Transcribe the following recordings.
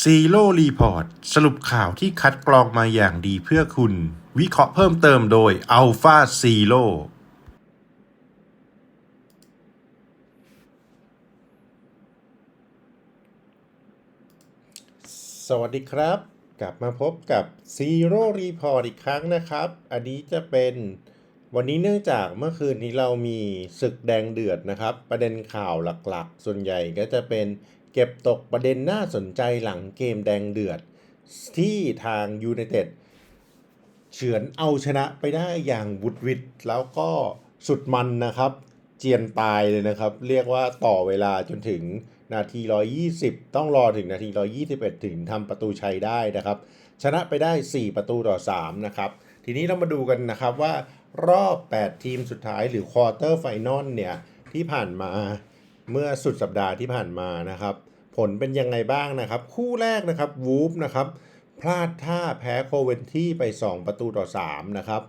ซีโร่รีพอร์ตสรุปข่าวที่คัดกรองมาอย่างดีเพื่อคุณ วิเคราะห์เพิ่มเติมโดย Alpha Zero สวัสดีครับ กลับมาพบกับ Zero Report อีกครั้งนะครับ อันนี้จะเป็นวันนี้เนื่องจากเมื่อคืนนี้เรามีศึกแดงเดือดนะครับ ประเด็นข่าวหลักๆ ส่วนใหญ่ก็จะเป็น ก็บตกประเด็นน่าสนใจหลังเกมแดงเดือด ที่ทางยูไนเต็ดเฉือนเอาชนะไปได้อย่างบุดวิดแล้วก็สุดมันนะครับ เจียนตายเลยนะครับ เรียกว่าต่อเวลาจนถึงนาที 120 ต้องรอถึงนาที 121 ถึงทำประตูชัยได้นะครับ ชนะไปได้ 4 ประตูต่อ 3 นะครับ ทีนี้เรามาดูกันนะครับว่ารอบ 8 ทีมสุดท้ายหรือควอเตอร์ไฟนอลเนี่ย ที่ผ่านมาเมื่อสุดสัปดาห์ที่ผ่านมานะครับ ผลเป็นยังไงบ้างนะครับ คู่แรกนะครับวูฟนะครับพลาดท่าแพ้โคเวนที่ไป 2 ประตูต่อ 3 นะครับ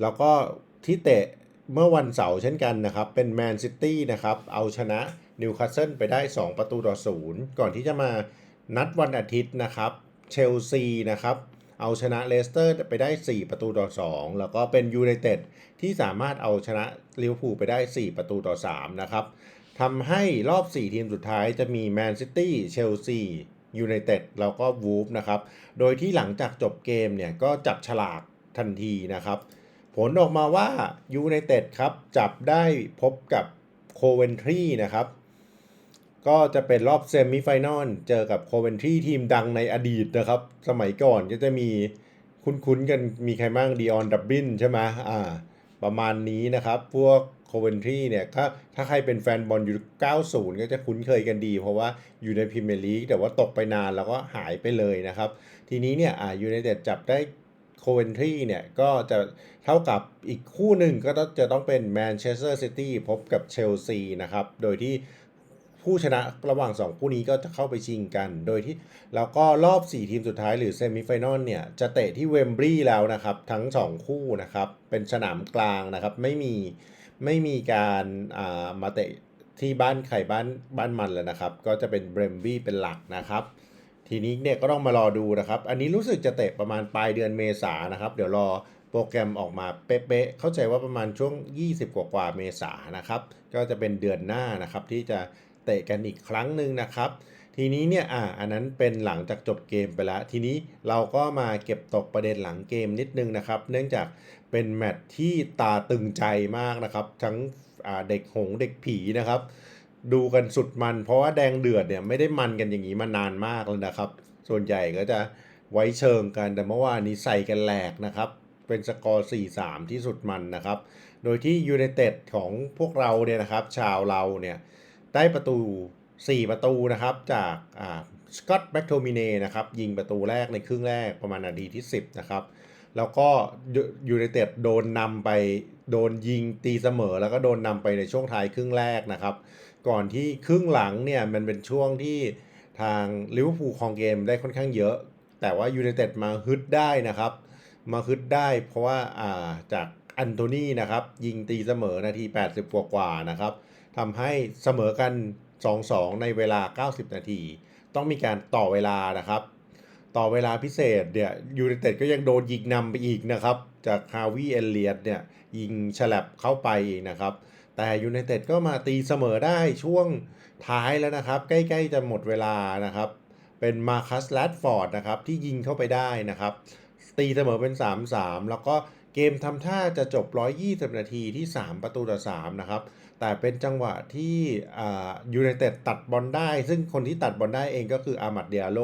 แล้วก็ที่เตะเมื่อวันเสาร์เช่นกันนะครับ เป็นแมนซิตี้นะครับ เอาชนะนิวคาสเซิลไปได้ 2 ประตูต่อ 0 ก่อนที่จะมานัดวันอาทิตย์นะครับเชลซีนะครับเอาชนะเลสเตอร์ไปได้ 4 ประตูต่อ 2 แล้วก็เป็นยูไนเต็ดที่สามารถเอาชนะลิเวอร์พูลไปได้ 4 ประตูต่อ 3 นะครับ ทำให้รอบ 4 ทีมสุดท้ายจะมีแมนซิตี้ เชลซียูไนเต็ดแล้วก็วูฟนะครับ โดยที่หลังจากจบเกมเนี่ยก็จับฉลากทันทีนะครับ ผลออกมาว่ายูไนเต็ดครับจับได้พบกับโคเวนทรีนะครับ ก็จะเป็นรอบเซมิไฟแนลเจอกับโคเวนทรีทีมดังในอดีตนะครับ สมัยก่อนก็จะมีคุ้นๆกันมีใครบ้างดีออนดับบินใช่ไหมอ่าประมาณนี้นะครับ พวก โคเวนทรีเนี่ยถ้าถ้าใครเป็นแฟนบอลยุค90 ก็จะคุ้นเคยกันดี เพราะว่าอยู่ในพรีเมียร์ลีกแต่ว่าตกไปนานแล้วก็หายไปเลยนะครับ ทีนี้เนี่ยอ่ายูไนเต็ดจับได้โคเวนทรีเนี่ยก็จะเท่ากับอีกคู่หนึ่งก็จะต้องเป็นแมนเชสเตอร์ซิตี้พบกับเชลซีนะครับ โดยที่ผู้ชนะระหว่าง 2 คู่นี้ก็จะเข้าไปชิงกัน โดยที่แล้วก็รอบ 4 ทีมสุดท้ายหรือเซมิไฟแนลเนี่ย จะเตะที่เวมบรีย์แล้วนะครับ ทั้ง 2 คู่นะครับ เป็นสนามกลางนะครับ ไม่มี ไม่มีการอ่ามาเตะที่บ้านใครบ้านบ้านมันแล้วนะครับ ก็จะเป็นเบรมบี้เป็นหลักนะครับ ทีนี้เนี่ยก็ต้องมารอดูนะครับ อันนี้รู้สึกจะเตะประมาณปลายเดือนเมษานะครับ เดี๋ยวรอโปรแกรมออกมาเป๊ะๆเข้าใจว่าประมาณช่วง 20 กว่าๆเมษานะครับ ก็จะเป็นเดือนหน้านะครับที่จะเตะกันอีกครั้งหนึ่งนะครับ ทีนี้เนี่ยอ่าอันนั้นเป็นหลังจากจบเกมไปแล้ว ทีนี้เราก็มาเก็บตกประเด็นหลังเกมนิดนึงนะครับ เนื่องจากเป็นแมตช์ที่ตาตึงใจมากนะครับ ทั้งเด็กหงส์เด็กผีนะครับ ดูกันสุดมัน เพราะว่าแดงเดือดเนี่ยไม่ได้มันกันอย่างนี้มานานมากแล้วนะครับ ส่วนใหญ่ก็จะไว้เชิงกันแต่เมื่อวานนี้ใส่กันแหลกนะครับ เป็นสกอร์ 4-3 ที่สุดมันนะครับ โดยที่ยูไนเต็ดของพวกเราเนี่ยนะครับ ชาวเราเนี่ยได้ประตู 4 ประตูนะครับจากสกอตแบ็กโทมิเนนะครับยิงประตูแรกในครึ่งแรกประมาณนาทีที่ 10 นะครับ แล้วก็ยูไนเต็ดโดนนำไปโดนยิงตีเสมอ แล้วก็โดนนำไปในช่วงท้ายครึ่งแรกนะครับ ก่อนที่ครึ่งหลังเนี่ยมันเป็นช่วงที่ทางลิเวอร์พูลครองเกมได้ค่อนข้างเยอะ แต่ว่ายูไนเต็ดมาฮึดได้นะครับ มาฮึดได้เพราะว่าาจากอันโทนีนะครับยิงตีเสมอนาที 80 กว่ากว่าๆนะครับทำให้เสมอกัน 2-2 ในเวลา 90 นาที ต้องมีการต่อเวลานะครับ ต่อเวลาพิเศษเนี่ยยูไนเต็ดก็ยังโดนยิงนำไปอีกนะครับ จากฮาวิเอเลียตเนี่ยยิงฉลับเข้าไปอีกนะครับ แต่ยูไนเต็ดก็มาตีเสมอได้ช่วงท้ายแล้วนะครับ ใกล้ๆจะหมดเวลานะครับ เป็นมาคัสแรดฟอร์ดนะครับที่ยิงเข้าไปได้นะครับ ตีเสมอเป็น 3-3 แล้วก็เกมทำท่าจะจบ 120 นาทีที่ 3 ประตูต่อ 3 นะครับ แต่เป็นจังหวะที่ยูไนเต็ดตัดบอลได้ ซึ่งคนที่ตัดบอลได้เองก็คืออามัดเดียโล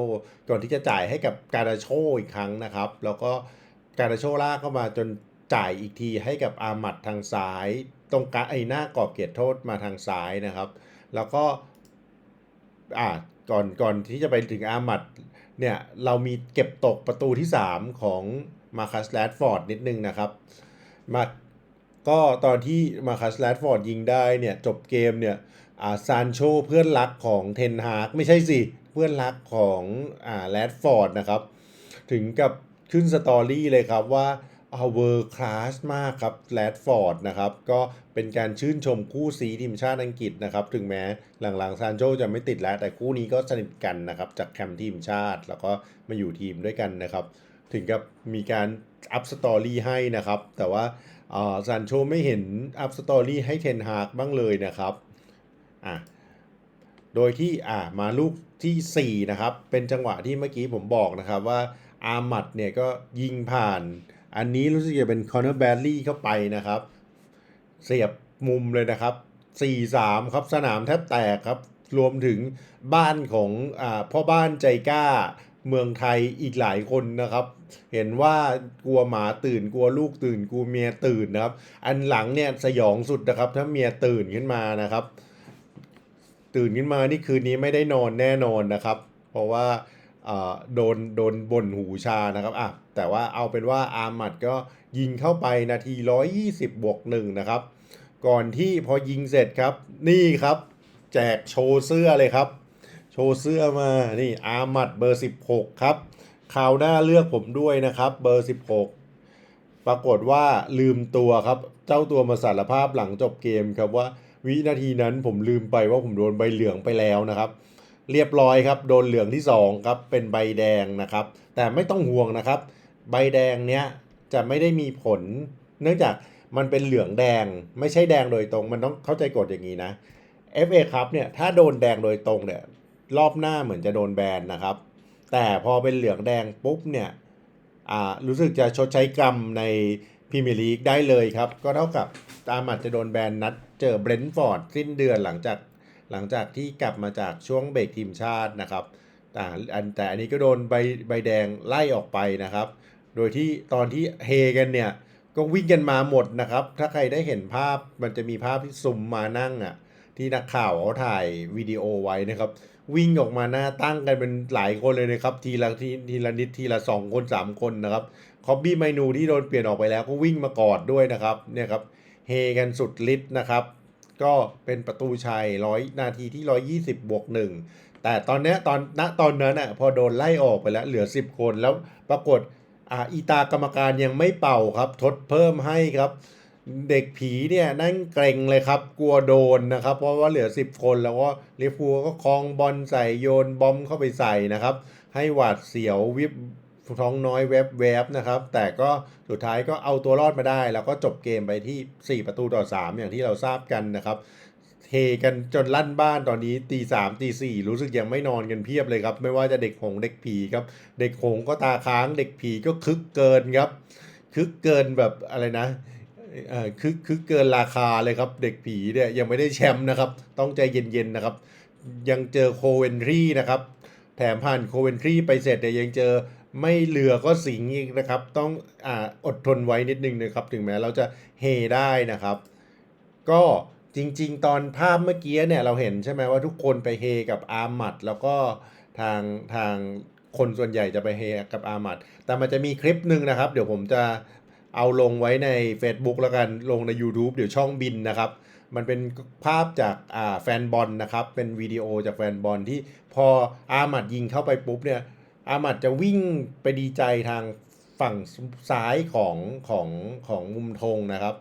ก่อนที่จะจ่ายให้กับการาโชอีกครั้งนะครับ แล้วก็การาโชลากเข้ามาจนจ่ายอีกทีให้กับอามัดทางซ้าย ตรงกลางไอ้หน้ากรอบเกียรติโทษมาทางซ้ายนะครับ แล้วก็อ่าก่อนก่อนที่จะไปถึงอามัดเนี่ยเรามีเก็บตกประตูที่ 3 ของมาคัสแรดฟอร์ดนิดนึงนะครับ มา ก็ตอนที่มาคัสแรดฟอร์ดยิงได้เนี่ยจบเกมเนี่ยอ่าซานโชเพื่อนรักของเทนฮากไม่ใช่สิ เพื่อนรักของอ่าแรดฟอร์ดนะครับ ถึงกับขึ้นสตอรี่เลยครับว่าเวอร์คลาสมากครับแรดฟอร์ดนะครับ ก็เป็นการชื่นชมคู่ซีทีมชาติอังกฤษนะครับ ถึงแม้หลังๆซานโชจะไม่ติดแล้ว แต่คู่นี้ก็สนิทกันนะครับ จากแคมป์ทีมชาติ แล้วก็มาอยู่ทีมด้วยกันนะครับ ถึงกับมีการอัพสตอรี่ให้นะครับ แต่ว่า ซานโชไม่เห็นอัพสตอรี่ให้เทนฮากบ้างเลยนะครับอะโดยที่อ่ามาลูกทีสี่ 4 นะครับ เป็นจังหวะที่เมื่อกี้ผมบอกนะครับว่าอามัดเนี่ยก็ยิงผ่าน อันนี้รู้สึกจะเป็นคอนเนอร์แบลลี่เข้าไปนะครับ เสียบมุมเลยนะครับ 4-3 ครับสนามแทบแตกครับ รวมถึงบ้านของอ่าพ่อบ้านใจกล้า เมืองไทยอีกหลายคนนะครับ เห็นว่ากลัวหมาตื่นกลัวลูกตื่นกลัวเมียตื่นนะครับ อันหลังเนี่ยสยองสุดนะครับ ถ้าเมียตื่นขึ้นมานะครับ ตื่นขึ้นมานี่คืนนี้ไม่ได้นอนแน่นอนนะครับ เพราะว่าโดนโดนบ่นหูชานะครับอะแต่ว่าเอาเป็นว่าอามัดก็ยิงเข้าไปนาที 120 บวกหนึ่งนะครับ ก่อนที่พอยิงเสร็จครับ นี่ครับ แจกโชว์เสื้อเลยครับ โชว์เสื้อมา นี่อามัดเบอร์ 16 ครับคราวหน้าเลือกผมด้วยนะครับเบอร์ 16 ปรากฏว่าลืมตัวครับ เจ้าตัวมาสารภาพหลังจบเกมครับว่าวินาทีนั้นผมลืมไปว่าผมโดนใบเหลืองไปแล้วนะครับ เรียบร้อยครับ โดนเหลืองที่ 2 ครับ เป็นใบแดงนะครับ แต่ไม่ต้องห่วงนะครับ ใบแดงเนี้ยจะไม่ได้มีผล เนื่องจากมันเป็นเหลืองแดง ไม่ใช่แดงโดยตรง มันต้องเข้าใจกฎอย่างนี้นะ FA ครับเนี่ยถ้าโดนแดงโดยตรงเนี่ย รอบหน้าเหมือนจะโดนแบนนะครับ แต่พอเป็นเหลืองแดงปุ๊บเนี่ยอ่ารู้สึกจะชดใช้กรรมในพรีเมียร์ลีกได้เลยครับ ก็เท่ากับตามอาจจะโดนแบนนัดเจอเบรนท์ฟอร์ดสิ้นเดือนหลังจากหลังจากที่กลับมาจากช่วงเบรกทีมชาตินะครับแต่อันแต่อันนี้ก็โดนใบใบแดงไล่ออกไปนะครับ โดยที่ตอนที่เฮกันเนี่ยก็วิ่งกันมาหมดนะครับ ถ้าใครได้เห็นภาพมันจะมีภาพที่ซุมมานั่งอะที่นักข่าวเขาถ่ายวิดีโอไว้นะครับ วิ่งออกมาหน้าตั้งกันเป็นหลายคนเลยนะครับ ทีละทีทีละนิดทีละสองคนสามคนนะครับคอบบี้ไมนูที่โดนเปลี่ยนออกไปแล้วก็วิ่งมากอดด้วยนะครับเนี่ยครับเฮกันสุดฤทธิ์นะครับ ก็เป็นประตูชัยร้อยนาทีที่ร้อยยี่สิบบวกหนึ่งแต่ตอนเนี้ยตอนณตอนนั้นอะพอโดนไล่ออกไปแล้วเหลือสิบคนแล้วปรากฏอ่าอีตากรรมการยังไม่เป่าครับ ทดเพิ่มให้ครับ เด็กผีเนี่ยนั่งเกรงเลยครับ กลัวโดนนะครับ เพราะว่าเหลือ 10 คนแล้วก็ลิเวอร์พูก็คลองบอลใส่โยนบอมเข้าไปใส่นะครับ ให้หวาดเสียววิบท้องน้อยแวบแวบนะครับ แต่ก็สุดท้ายก็เอาตัวรอดมาได้ แล้วก็จบเกมไปที่ 4 ประตูต่อ 3 อย่างที่เราทราบกันนะครับ เทกันจนลั่นบ้านตอนนี้ตีสามตีสี่รู้สึกยังไม่นอนกันเพียบเลยครับ ไม่ว่าจะเด็กหงเด็กผีครับ เด็กหงก็ตาค้างเด็กผีก็คึกเกินครับ คึกเกินแบบอะไรนะ เอ่อคือคือเกินราคาเลยครับ เด็กผีเนี่ยยังไม่ได้แชมป์นะครับ ต้องใจเย็นๆนะครับ ยังเจอโคเวนทรีนะครับ แถมผ่านโคเวนทรีไปเสร็จเนี่ยยังเจอไม่เหลือก็สิงอีกนะครับ ต้องอ่าอดทนไว้นิดนึงนะครับ ถึงแม้เราจะเฮได้นะครับ ก็จริง ๆ ตอนภาพเมื่อกี้เนี่ยเราเห็นใช่ไหมว่าทุกคนไปเฮกับอาร์มัดแล้วก็ทางทางคนส่วนใหญ่จะไปเฮกับอาร์มัดแต่มันจะมีคลิปหนึ่งนะครับ เดี๋ยวผมจะ เอาลงไว้ใน Facebook แล้วกันลงใน YouTube เดี๋ยวช่องบินนะครับ มันเป็นภาพจากอ่าแฟนบอลนะครับ เป็นวิดีโอจากแฟนบอลที่พออาร์มัดยิงเข้าไปปุ๊บเนี่ยอาหมัดจะวิ่งไปดีใจทางฝั่งซ้ายของของของมุมธงนะครับ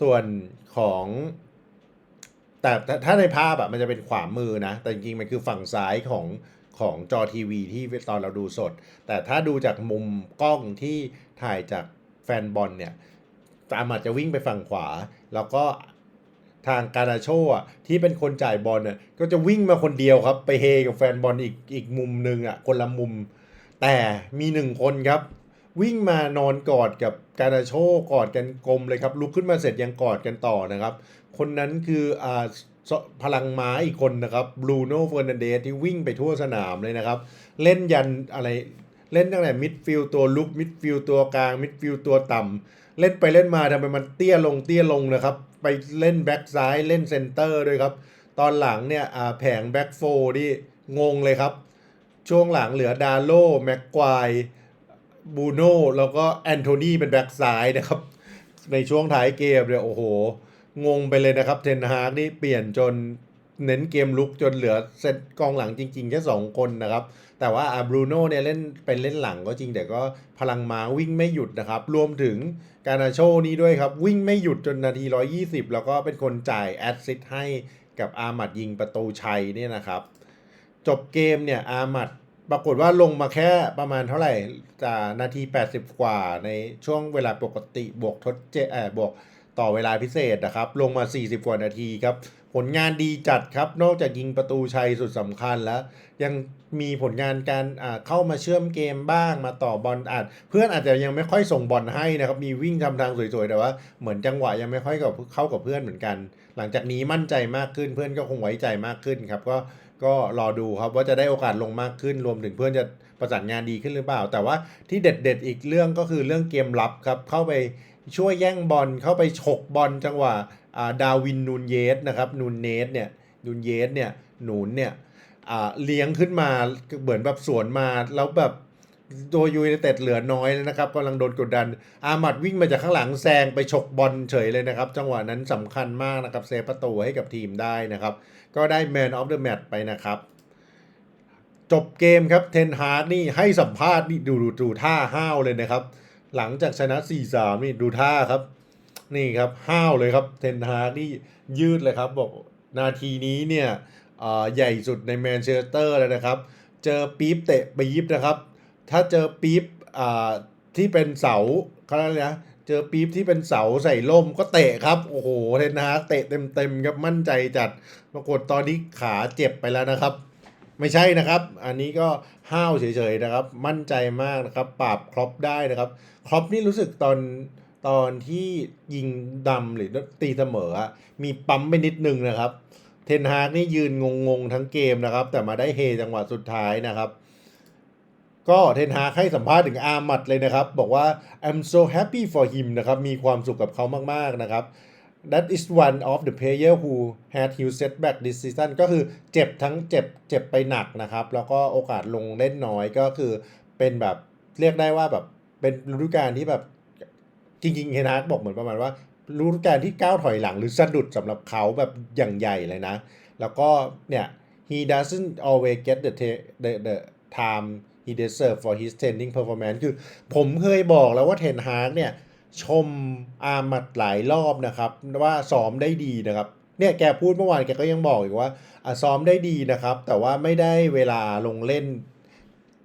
ส่วนของแต่แต่ถ้าในภาพอะมันจะเป็นขวามือนะ แต่จริงๆมันคือฝั่งซ้ายของของจอทีวีที่ตอนเราดูสด แต่ถ้าดูจากมุมกล้องที่ถ่ายจาก แฟนบอลเนี่ยอามัดจะวิ่งไปฝั่งขวา แล้วก็ทางการาโชอะที่เป็นคนจ่ายบอลเนี่ยก็จะวิ่งมาคนเดียวครับ ไปเฮกับแฟนบอลอีกอีกมุมหนึ่งอะคนละมุม แต่มีหนึ่งคนครับ วิ่งมานอนกอดกับการาโชกอดกันกลมเลยครับ ลุกขึ้นมาเสร็จยังกอดกันต่อนะครับ คนนั้นคืออ่าพลังม้าอีกคนนะครับบรูโน่เฟอร์นันเดสที่วิ่งไปทั่วสนามเลยนะครับ เล่นยันอะไร เล่นตั้งแต่มิดฟิลตัวลุกมิดฟิลตัวกลางมิดฟิลตัวต่ำเล่นไปเล่นมาทำไมมันเตี้ยลงเตี้ยลงนะครับ ไปเล่นแบ็กซ้ายเล่นเซนเตอร์ด้วยครับ ตอนหลังเนี่ยแผงแบ็กโฟนี่งงเลยครับ ช่วงหลังเหลือดาโลแม็กควายบูโน่แล้วก็แอนโทนีเป็นแบ็กซ้ายนะครับ ในช่วงท้ายเกมเนี่ยโอ้โห งงไปเลยนะครับเทนฮาร์กนี่เปลี่ยนจน เน้นเกมลุกจนเหลือเซตกองหลังจริงๆแค่2คนนะครับ แต่ว่าอาบรูโน่เนี่ยเล่นเป็นเล่นหลังก็จริง แต่ก็พลังม้าวิ่งไม่หยุดนะครับ รวมถึงการาโชนี้ด้วยครับ วิ่งไม่หยุดจนนาที 120 แล้วก็เป็นคนจ่ายแอดซิสให้กับอามัดยิงประตูชัยเนี่ยนะครับ จบเกมเนี่ยอามัดปรากฏว่าลงมาแค่ประมาณเท่าไหร่จากนาที 80 กว่าในช่วงเวลาปกติบวกทดเจเออบวกต่อเวลาพิเศษนะครับ ลงมา 40 กว่านาทีครับ ผลงานดีจัดครับ นอกจากยิงประตูชัยสุดสำคัญแล้ว ยังมีผลงานการเข้ามาเชื่อมเกมบ้างมาต่อบอลอาจเพื่อนอาจจะยังไม่ค่อยส่งบอลให้นะครับ มีวิ่งทำทางสวยๆ แต่ว่าเหมือนจังหวะยังไม่ค่อยกับเข้ากับเพื่อนเหมือนกัน หลังจากนี้มั่นใจมากขึ้นเพื่อนก็คงไว้ใจมากขึ้นครับ ก็ก็รอดูครับว่าจะได้โอกาสลงมากขึ้น รวมถึงเพื่อนจะประสานงานดีขึ้นหรือเปล่า แต่ว่าที่เด็ดๆอีกเรื่องก็คือเรื่องเกมรับครับเข้าไปช่วยแย่งบอลเข้าไปฉกบอลจังหวะ ดาวินนูนเยสนะครับนูนเนสเนี่ยนูนเยสเนี่ยหนุนเนี่ยเลี้ยงขึ้นมาเหมือนแบบสวนมาแล้วแบบโดยยูไนเต็ดเหลือน้อยแล้วนะครับกำลังโดนกดดัน อามัดวิ่งมาจากข้างหลังแซงไปฉกบอลเฉยเลยนะครับ จังหวะนั้นสำคัญมากนะครับเซฟประตูให้กับทีมได้นะครับ ก็ได้ Man of the Match ไปนะครับ จบเกมครับเทนฮาร์ดนี่ให้สัมภาษณ์นี่ดูดูดูท่าห้าวเลยนะครับ หลังจากชนะ 4-3 นี่ดูท่าครับ นี่ครับห้าวเลยครับเทนฮาร์นี่ยืดเลยครับ บอกนาทีนี้เนี่ยใหญ่สุดในแมนเชสเตอร์เลยนะครับ เจอปี๊บเตะปี๊บนะครับ ถ้าเจอปี๊บที่เป็นเสาเขาเรียกอะไรนะเจอปี๊บที่เป็นเสาใส่ล่มก็เตะครับ โอ้โหเทนฮาร์เตะเต็มๆครับมั่นใจจัดปรากฏตอนนี้ขาเจ็บไปแล้วนะครับ ไม่ใช่นะครับ อันนี้ก็ห้าวเฉยๆนะครับ มั่นใจมากนะครับปราบครอปได้นะครับครอปนี่รู้สึกตอน ตอนที่ยิงดำหรือตีเสมอ มีปั๊มไปนิดนึงนะครับ เทนฮากนี่ยืนงงๆทั้งเกมนะครับ แต่มาได้เฮจังหวะสุดท้ายนะครับ ก็เทนฮากให้สัมภาษณ์ถึงอามัดเลยนะครับ บอกว่า I'm so happy for him นะครับ มีความสุขกับเขามากๆนะครับ That is one of the player who had huge setback this season ก็คือเจ็บทั้งเจ็บเจ็บไปหนักนะครับ แล้วก็โอกาสลงเล่นน้อยก็คือเป็นแบบเรียกได้ว่าแบบเป็นฤดูกาลที่แบบ จริงๆเฮนาร์บอกเหมือนประมาณว่าฤดูกาลที่ก้าวถอยหลังหรือสะดุดสำหรับเขาแบบอย่างใหญ่เลยนะ แล้วก็เนี่ย he doesn't always get the ta- the the time he deserve for his training performance คือผมเคยบอกแล้วว่าเทนฮาร์กเนี่ย ชมอามัดหลายรอบนะครับ ว่าซ้อมได้ดีนะครับ เนี่ยแกพูดเมื่อวานแกก็ยังบอกอีกว่าอซ้อมได้ดีนะครับ แต่ว่าไม่ได้เวลาลงเล่น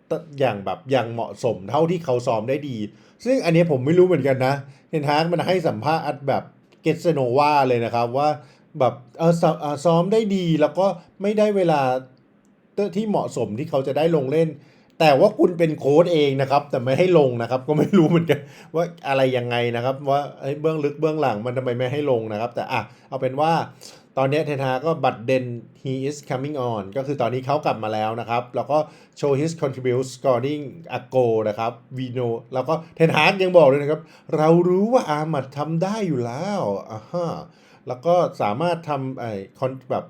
ตอย่างแบบอย่างเหมาะสมเท่าที่เขาซ้อมได้ดี ซึ่งอันนี้ผมไม่รู้เหมือนกันนะเทนฮากมันให้สัมภาษณ์แบบเกสโนวาเลยนะครับว่าแบบเออซ้อมได้ดีแล้วก็ไม่ได้เวลาที่เหมาะสมที่เขาจะได้ลงเล่น แต่ว่าคุณเป็นโค้ดเองนะครับ แต่ไม่ให้ลงนะครับ ก็ไม่รู้เหมือนกันว่าอะไรยังไงนะครับ ว่าเบื้องลึกเบื้องหลังมันทำไมไม่ให้ลงนะครับ แต่อะเอาเป็นว่า ตอนนี้เทนฮาก็บัตรเดน he is coming on ก็คือตอนนี้เขากลับมาแล้วนะครับ แล้วก็ show his contribute scoring a goal นะครับ we know แล้วก็เทนฮากยังบอกเลยนะครับ เรารู้ว่าอามัดทำได้อยู่แล้วอ่าฮะแล้วก็สามารถทำไอ้คอนแบบ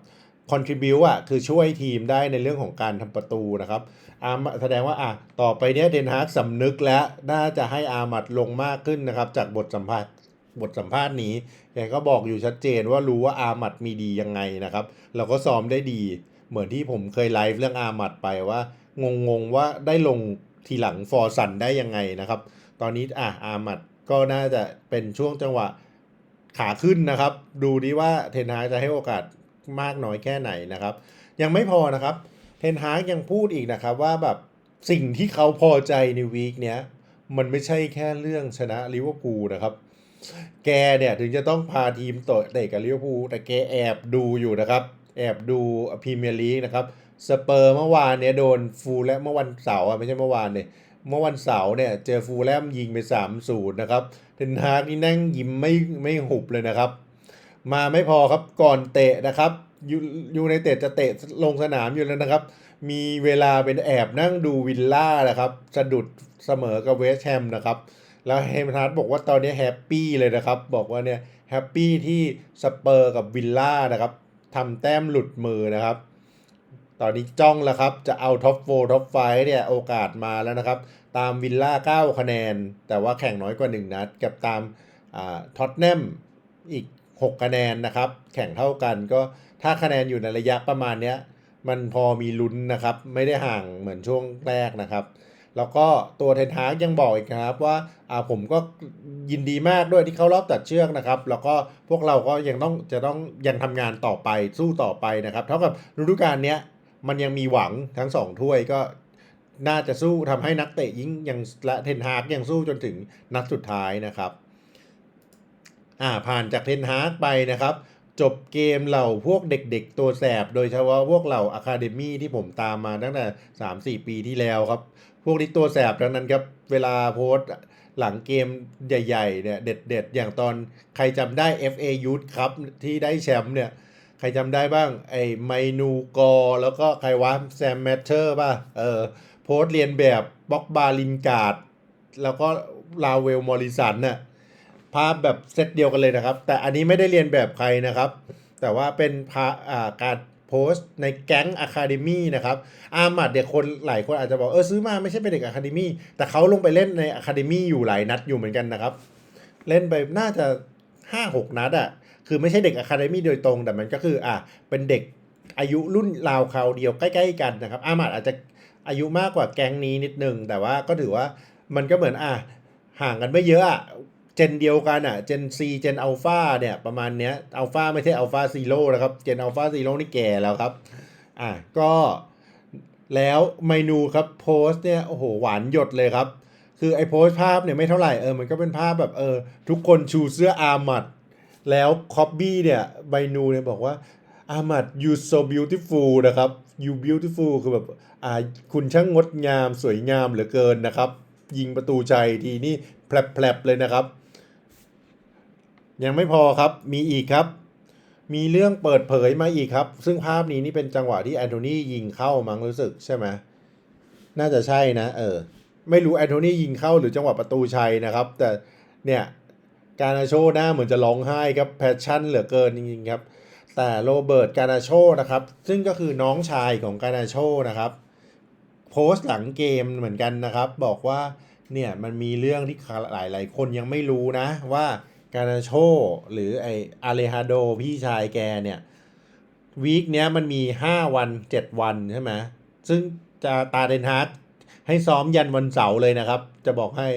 contribute อะคือช่วยทีมได้ในเรื่องของการทำประตูนะครับอาร์มแสดงว่าอะต่อไปเนี้ยเดนฮาร์กสำนึกแล้ว น่าจะให้อามัดลงมากขึ้นนะครับ จากบทสัมภาษณ์ บทสัมภาษณ์นี้แกก็บอกอยู่ชัดเจนว่ารู้ว่าอามัดมีดียังไงนะครับแล้วก็ซ้อมได้ดี เหมือนที่ผมเคยไลฟ์เรื่องอามัดไปว่างงๆว่าได้ลงทีหลังฟอร์สันได้ยังไงนะครับ ตอนนี้อะอามัดก็น่าจะเป็นช่วงจังหวะขาขึ้นนะครับ ดูดิว่าเทนฮาจะให้โอกาสมากน้อยแค่ไหนนะครับ ยังไม่พอนะครับ เทนฮายังพูดอีกนะครับว่าแบบสิ่งที่เขาพอใจในวีคเนี้ยมันไม่ใช่แค่เรื่องชนะลิเวอร์พูลนะครับ แกเนี่ยถึงจะต้องพาทีมต่อเตะกับลิเวอร์พูลแต่แกแอบดูอยู่นะครับ แอบดูพรีเมียร์ลีกนะครับสเปอร์เมื่อวานเนี่ยโดนฟูลและเมื่อวันเสาร์อะไม่ใช่เมื่อวานเนี่ยเมื่อวันเสาร์เนี่ยเจอฟูลแลมยิงไป3 0นะครับเทนฮากนี่นั่งยิ้มไม่ไม่หุบเลยนะครับ มาไม่พอครับก่อนเตะนะครับยูยูในเตะจะเตะลงสนามอยู่แล้วนะครับ มีเวลาเป็นแอบนั่งดูวิลล่านะครับ สะดุดเสมอกับเวสต์แฮมนะครับ แล้วเฮมทัสบอกว่าตอนนี้แฮปปี้เลยนะครับ บอกว่าเนี่ยแฮปปี้ที่สเปอร์กับวิลล่านะครับทำแต้มหลุดมือนะครับ ตอนนี้จ้องแล้วครับ จะเอาท็อปโฟท็อปไฟเนี่ยโอกาสมาแล้วนะครับ ตามวิลล่า 9 คะแนน แต่ว่าแข่งน้อยกว่า 1 นัด กับตามท็อตแนมอีก 6 คะแนนนะครับ แข่งเท่ากันก็ถ้าคะแนนอยู่ในระยะประมาณเนี้ยมันพอมีลุ้นนะครับ ไม่ได้ห่างเหมือนช่วงแรกนะครับ แล้วก็ตัวเทนฮากยังบอกอีกนะครับว่าอ่าผมก็ยินดีมากด้วยที่เขารอบตัดเชือกนะครับ แล้วก็พวกเราก็ยังต้องจะต้องยังทำงานต่อไปสู้ต่อไปนะครับ เท่ากับฤดูกาลเนี้ยมันยังมีหวังทั้งสองถ้วยก็น่าจะสู้ทำให้นักเตะยิ่งยังและเทนฮากยังสู้จนถึงนัดสุดท้ายนะครับอ่าผ่านจากเทนฮากไปนะครับ จบเกมเหล่าพวกเด็กๆตัวแสบ โดยเฉพาะพวกเหล่าอะคาเดมี่ที่ผมตามมาตั้งแต่ 3-4 ปีที่แล้วครับ พวกนี้ตัวแสบทั้งนั้นครับ เวลาโพสหลังเกมใหญ่ๆเนี่ยเด็ดๆ อย่างตอนใครจำได้ FA Youth ครับที่ได้แชมป์เนี่ย ใครจำได้บ้าง ไอ้ไมนูกอ แล้วก็ใครวะแซมแมทเทอร์ป่ะ เออโพสเรียนแบบบ็อกบาลินการ์ดแล้วก็ลาเวลมอริสันน่ะภาพแบบเซตเดียวกันเลยนะครับ แต่อันนี้ไม่ได้เรียนแบบใครนะครับ แต่ว่าเป็นพาอ่าการ โพสต์ในแก๊งอะคาเดมี่นะครับอามัดเด็กคนหลายคนอาจจะบอกเออซื้อมาไม่ใช่เป็นเด็กอะคาเดมี่แต่เขาลงไปเล่นในอะคาเดมี่อยู่หลายนัดอยู่เหมือนกันนะครับ เล่นไปน่าจะ 5 6 นัดอะ่ะคือไม่ใช่เด็กอะคาเดมี่โดยตรงแต่มันก็คืออะเป็นเด็กอายุรุ่นราวคราวเดียวใกล้ ๆ กันนะครับอามัดอาจจะอายุมากกว่าแก๊งนี้นิดนึง แต่ว่าก็ถือว่ามันก็เหมือนอะห่างกันไม่เยอะอะ จนเดียวกันอะเจน C เจนอัลฟาเนี่ยประมาณเนี้ยอัลฟาไม่ใช่อัลฟาซีโร่นะครับเจนอัลฟาซีโร่นี่แก่แล้วครับอะก็แล้วเมนูครับโพสต์เนี่ยโอ้โหหวานหยดเลยครับ คือไอ้โพสต์ภาพเนี่ยไม่เท่าไหร่เออมันก็เป็นภาพแบบเออทุกคนชูเสื้ออาร์มัดแล้วคอบบี้เนี่ยไบนูเนี่ยบอกว่าอามัด you so beautiful นะครับ you beautiful คือแบบอ่าคุณช่างงดงามสวยงามเหลือเกินนะครับ ยิงประตูใจทีนี่แผลบๆเลยนะครับ ยังไม่พอครับมีอีกครับ มีเรื่องเปิดเผยมาอีกครับ ซึ่งภาพนี้นี่เป็นจังหวะที่แอนโทนียิงเข้ามั้งรู้สึกใช่ไหมน่าจะใช่นะ เออ ไม่รู้แอนโทนียิงเข้าหรือจังหวะประตูชัยนะครับ แต่เนี่ยการาโชหน้าเหมือนจะร้องไห้ครับแพชชั่นเหลือเกินจริงๆครับ แต่โรเบิร์ตการาโชนะครับ ซึ่งก็คือน้องชายของการาโชนะครับโพสต์หลังเกมเหมือนกันนะครับ บอกว่าเนี่ยมันมีเรื่องที่หลายๆคนยังไม่รู้นะว่า กานาโชหรือไออาเลฮาโดพี่ชายแกเนี่ยวีคเนี้ยมันมี 5 วัน 7 วันใช่ไหมซึ่งจะตาเดนฮาร์ดให้ซ้อมยันวันเสาร์เลยนะครับ จะบอกให้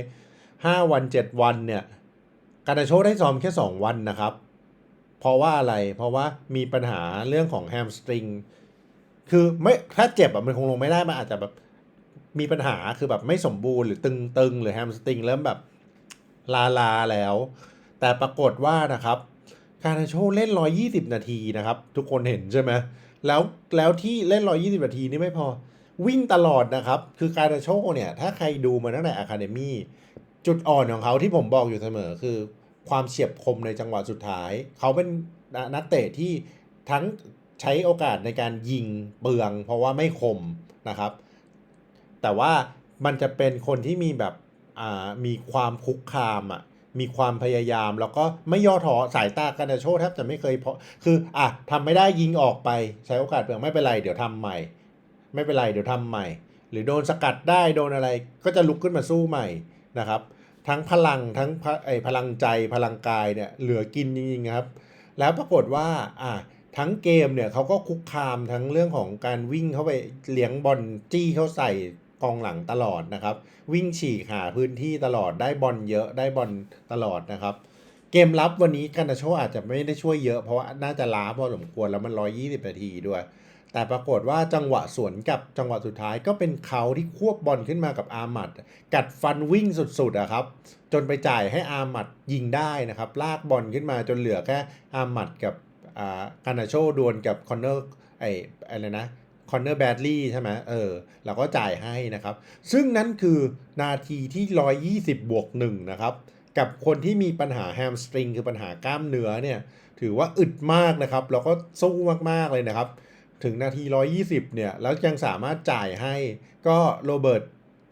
5 วัน 7 วันเนี่ยกานาโชได้ซ้อมแค่ 2 วันนะครับ เพราะว่าอะไรเพราะว่ามีปัญหาเรื่องของแฮมสตริงคือไม่ถ้าเจ็บอะมันคงลงไม่ได้มันอาจจะแบบมีปัญหาคือแบบไม่สมบูรณ์หรือตึงๆ หรือแฮมสตริงเริ่มแบบลาลาแล้ว แต่ปรากฏว่านะครับการาโชเล่น 120 นาทีนะครับ ทุกคนเห็นใช่ไหมแล้วแล้วที่เล่น 120 นาทีนี่ไม่พอวิ่งตลอดนะครับ คือการาโชเนี่ย ถ้าใครดูมาตั้งแต่อะคาเดมี่จุดอ่อนของเขาที่ผมบอกอยู่เสมอคือ ความเฉียบคมในจังหวะสุดท้าย เขาเป็นนักเตะที่ทั้งใช้โอกาสในการยิงเปลือง เพราะว่าไม่คมนะครับ แต่ว่ามันจะเป็นคนที่มีแบบมีความคุกคามอะ มีความพยายาม แล้วก็ไม่ย่อท้อสายตาการนาโชแทบจะไม่เคยเพราะคืออะทำไม่ได้ยิงออกไปใช้โอกาสเปลืองไม่เป็นไรเดี๋ยวทำใหม่ ไม่เป็นไรเดี๋ยวทำใหม่ หรือโดนสกัดได้โดนอะไรก็จะลุกขึ้นมาสู้ใหม่นะครับ ทั้งพลังทั้งพไอพลังใจพลังกายเนี่ยเหลือกินจริงๆครับ แล้วปรากฏว่าอะทั้งเกมเนี่ยเขาก็คุกคามทั้งเรื่องของการวิ่งเข้าไปเลี้ยงบอลจี้เข้าใส่ กองหลังตลอดนะครับ วิ่งฉีกหาพื้นที่ตลอดได้บอลเยอะได้บอลตลอดนะครับ เกมรับวันนี้กันนาโชอาจจะไม่ได้ช่วยเยอะเพราะว่าน่าจะล้าพอสมควรแล้วมัน 120 นาทีด้วย แต่ปรากฏว่าจังหวะสวนกับจังหวะสุดท้ายก็เป็นเขาที่ควบบอลขึ้นมากับอามัดกัดฟันวิ่งสุดๆอะครับ จนไปจ่ายให้อามัดยิงได้นะครับ ลากบอลขึ้นมาจนเหลือแค่อามัดกับอ่าการนาโชดวลกับคอนเนอร์ไออะไรนะ คอนเนอร์แบดลี่ใช่ไหมเออเราก็จ่ายให้นะครับ ซึ่งนั่นคือนาทีที่ 120 บวก1นะครับกับคนที่มีปัญหาแฮมสตริงคือปัญหากล้ามเนื้อเนี่ยถือว่าอึดมากนะครับ แล้วก็สู้มากๆเลยนะครับ ถึงนาที 120 เนี่ย แล้วยังสามารถจ่ายให้ก็โรเบิร์ต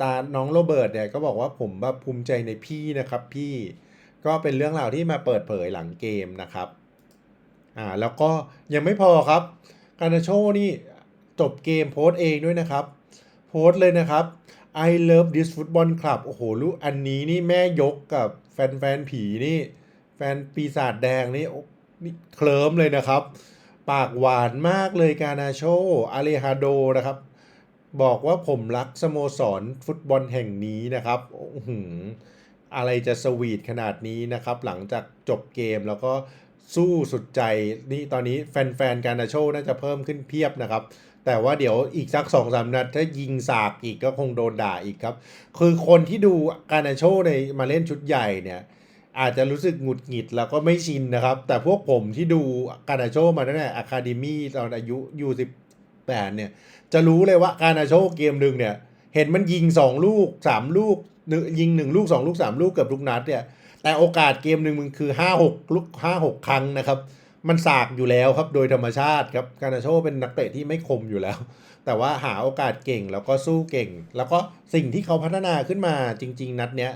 ตาน้องโรเบิร์ตเนี่ยก็บอกว่าผมแบบภูมิใจในพี่นะครับพี่ก็เป็นเรื่องราวที่มาเปิดเผยหลังเกมนะครับอ่าแล้วก็ยังไม่พอครับการนาโชนี่ จบเกมโพสต์เองด้วยนะครับ โพสต์เลยนะครับ I love this football club โอ้โหรู้อันนี้นี่แม่ยกกับแฟนแฟนผีนี่ แฟนปีศาจแดงนี่นี่เคลิ้มเลยนะครับ ปากหวานมากเลยกานาโชอาเลฮาโดนะครับ บอกว่าผมรักสโมสรฟุตบอลแห่งนี้นะครับอื้อหืออะไรจะสวีทขนาดนี้นะครับ หลังจากจบเกมแล้วก็สู้สุดใจนี่ตอนนี้แฟนๆการนาโชน่าจะเพิ่มขึ้นเพียบนะครับ แต่ว่าเดี๋ยวอีกสักสองสามนัด ถ้ายิงสากอีกก็คงโดนด่าอีกครับ คือคนที่ดูการนาโชในมาเล่นชุดใหญ่เนี่ยอาจจะรู้สึกหงุดหงิดแล้วก็ไม่ชินนะครับ แต่พวกผมที่ดูการนาโชมาตั้งแต่อะคาเดมี่ตอนอายุยูสิบแปดเนี่ย จะรู้เลยว่าการนาโชเกมหนึ่งเนี่ย เห็นมันยิงสองลูกสามลูกยิงหนึ่งลูกสองลูกสามลูกเกือบทุกนัดเนี่ยแต่โอกาสเกมหนึ่งมันคือห้าหกลูกห้าหกครั้งนะครับ มันสากอยู่แล้วครับโดยธรรมชาติครับการนาโชเป็นนักเตะที่ไม่คมอยู่แล้ว แต่ว่าหาโอกาสเก่งแล้วก็สู้เก่ง แล้วก็สิ่งที่เขาพัฒนาขึ้นมาจริง ๆ นัดเนี้ย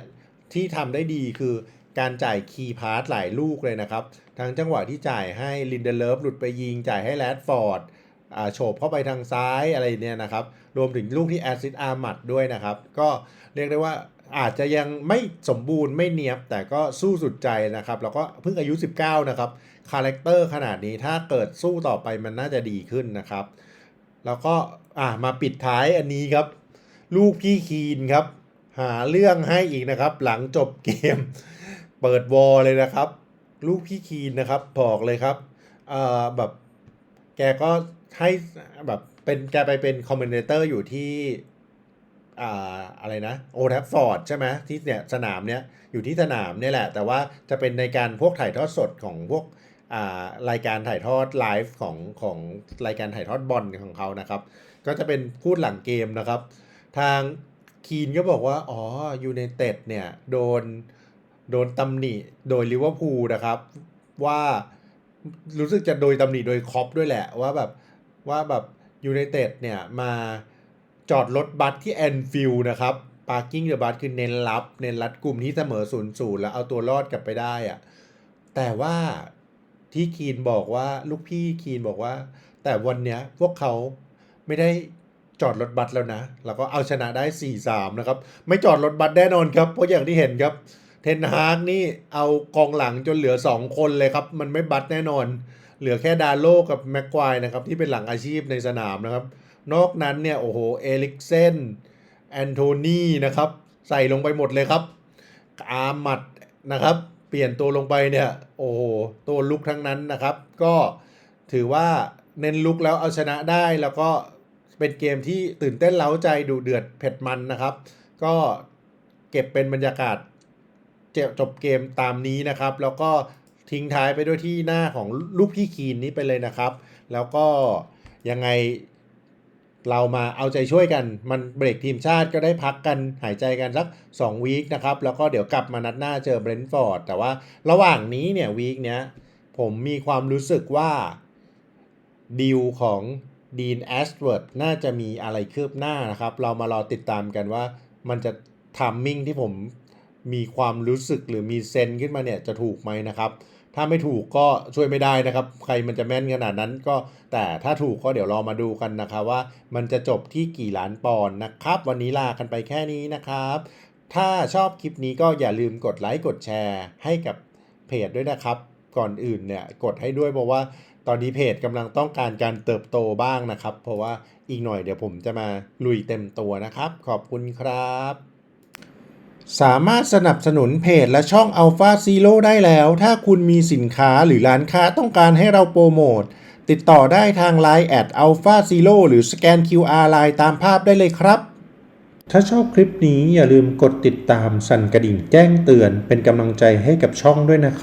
ที่ทำได้ดีคือการจ่ายคีย์พาสหลายลูกเลยนะครับ ทั้งจังหวะที่จ่ายให้ลินเดเลฟหลุดไปยิง จ่ายให้แรดฟอร์ดโฉบเข้าไปทางซ้ายอะไรเนี่ยนะครับ รวมถึงลูกที่แอซิดอาร์มัดด้วยนะครับ ก็เรียกได้ว่า อาจจะยังไม่สมบูรณ์ไม่เนียบ แต่ก็สู้สุดใจนะครับ แล้วก็เพิ่งอายุ 19 นะครับคาแรคเตอร์ขนาดนี้ถ้าเกิดสู้ต่อไปมันน่าจะดีขึ้นนะครับ แล้วก็อะมาปิดท้ายอันนี้ครับ ลูกพี่คีนครับ หาเรื่องให้อีกนะครับ หลังจบเกม เปิดวอลเลยนะครับ ลูกพี่คีนนะครับบอกเลยครับเอ่อแบบแกก็ให้แบบเป็นแกไปเป็นคอมเมนเตอร์อยู่ที่ อ่าอะไรนะโอทัฟฟอร์ดใช่ไหมที่เนี่ยสนามเนี้ยอยู่ที่สนามเนี่ยแหละ แต่ว่าจะเป็นในการพวกถ่ายทอดสดของพวกอ่ารายการถ่ายทอดไลฟ์ของของรายการถ่ายทอดบอลของเขานะครับ ก็จะเป็นพูดหลังเกมนะครับ ทางคีนก็บอกว่า อ๋อยูไนเต็ดเนี่ย โดนโดนตำหนิโดยลิเวอร์พูลนะครับ ว่ารู้สึกจะโดยตำหนิโดยคอปด้วยแหละ ว่าแบบว่าแบบยูไนเต็ดเนี่ยมา จอดรถบัสที่แอนฟิลด์นะครับปาร์กิ้งเดอะบัสคือเน้นรับเน้นรัดกลุ่มที่เสมอศูนย์ศูนย์แล้วเอาตัวรอดกลับไปได้อะแต่ว่าที่คีนบอกว่าลูกพี่คีนบอกว่า แต่วันเนี้ยพวกเขาไม่ได้จอดรถบัสแล้วนะ แล้วก็เอาชนะได้4-3นะครับ ไม่จอดรถบัสแน่นอนครับ เพราะอย่างที่เห็นครับ เทนฮากนี่เอากองหลังจนเหลือ 2 คนเลยครับ มันไม่บัสแน่นอน เหลือแค่ดาโลกับแม็กควายนะครับ ที่เป็นหลังอาชีพในสนามนะครับ นอกนั้นเนี่ยโอ้โหเอลิกเซนแอนโทนีนะครับ ใส่ลงไปหมดเลยครับ อาร์มัดนะครับ เปลี่ยนตัวลงไปเนี่ย โอ้โห ตัวลุกทั้งนั้นนะครับ ก็ถือว่าเน้นลุกแล้วเอาชนะได้แล้วก็เป็นเกมที่ตื่นเต้นเล้าใจดูเดือดเผ็ดมันนะครับ ก็เก็บเป็นบรรยากาศจจบเกมตามนี้นะครับ แล้วก็ทิ้งท้ายไปด้วยที่หน้าของลูกพี่คีนนี้ไปเลยนะครับ แล้วก็ยังไง เรามาเอาใจช่วยกัน มันเบรกทีมชาติก็ได้พักกันหายใจกันสัก2วีคนะครับ แล้วก็เดี๋ยวกลับมานัดหน้าเจอเบรนท์ฟอร์ด แต่ว่าระหว่างนี้เนี่ยวีคเนี้ยผมมีความรู้สึกว่าดีลของดีนแอสเวิร์ดน่าจะมีอะไรคืบหน้านะครับ เรามารอติดตามกันว่ามันจะทามมิ่งที่ผมมีความรู้สึกหรือมีเซนขึ้นมาเนี่ยจะถูกไหมนะครับ ถ้าไม่ถูกก็ช่วยไม่ได้นะครับ ใครมันจะแม่นขนาดนั้นก็ แต่ถ้าถูกก็เดี๋ยวรอมาดูกันนะครับว่า มันจะจบที่กี่ล้านปอนด์นะครับ วันนี้ลากันไปแค่นี้นะครับ ถ้าชอบคลิปนี้ก็อย่าลืมกดไลค์กดแชร์ ให้กับเพจด้วยนะครับ ก่อนอื่นเนี่ยกดให้ด้วยเพราะว่าตอนนี้เพจกำลังต้องการการเติบโตบ้างนะครับ เพราะว่าอีกหน่อยเดี๋ยวผมจะมาลุยเต็มตัวนะครับ ขอบคุณครับ สามารถสนับสนุนเพจและช่อง Alpha Zero ได้แล้ว ถ้าคุณมีสินค้าหรือร้านค้าต้องการให้เราโปรโมท ติดต่อได้ทาง Line at Alpha Zero หรือสแกน QR Line ตามภาพได้เลยครับ ถ้าชอบคลิปนี้อย่าลืมกดติดตามสั่นกระดิ่งแจ้งเตือนเป็นกำลังใจให้กับช่องด้วยนะครับ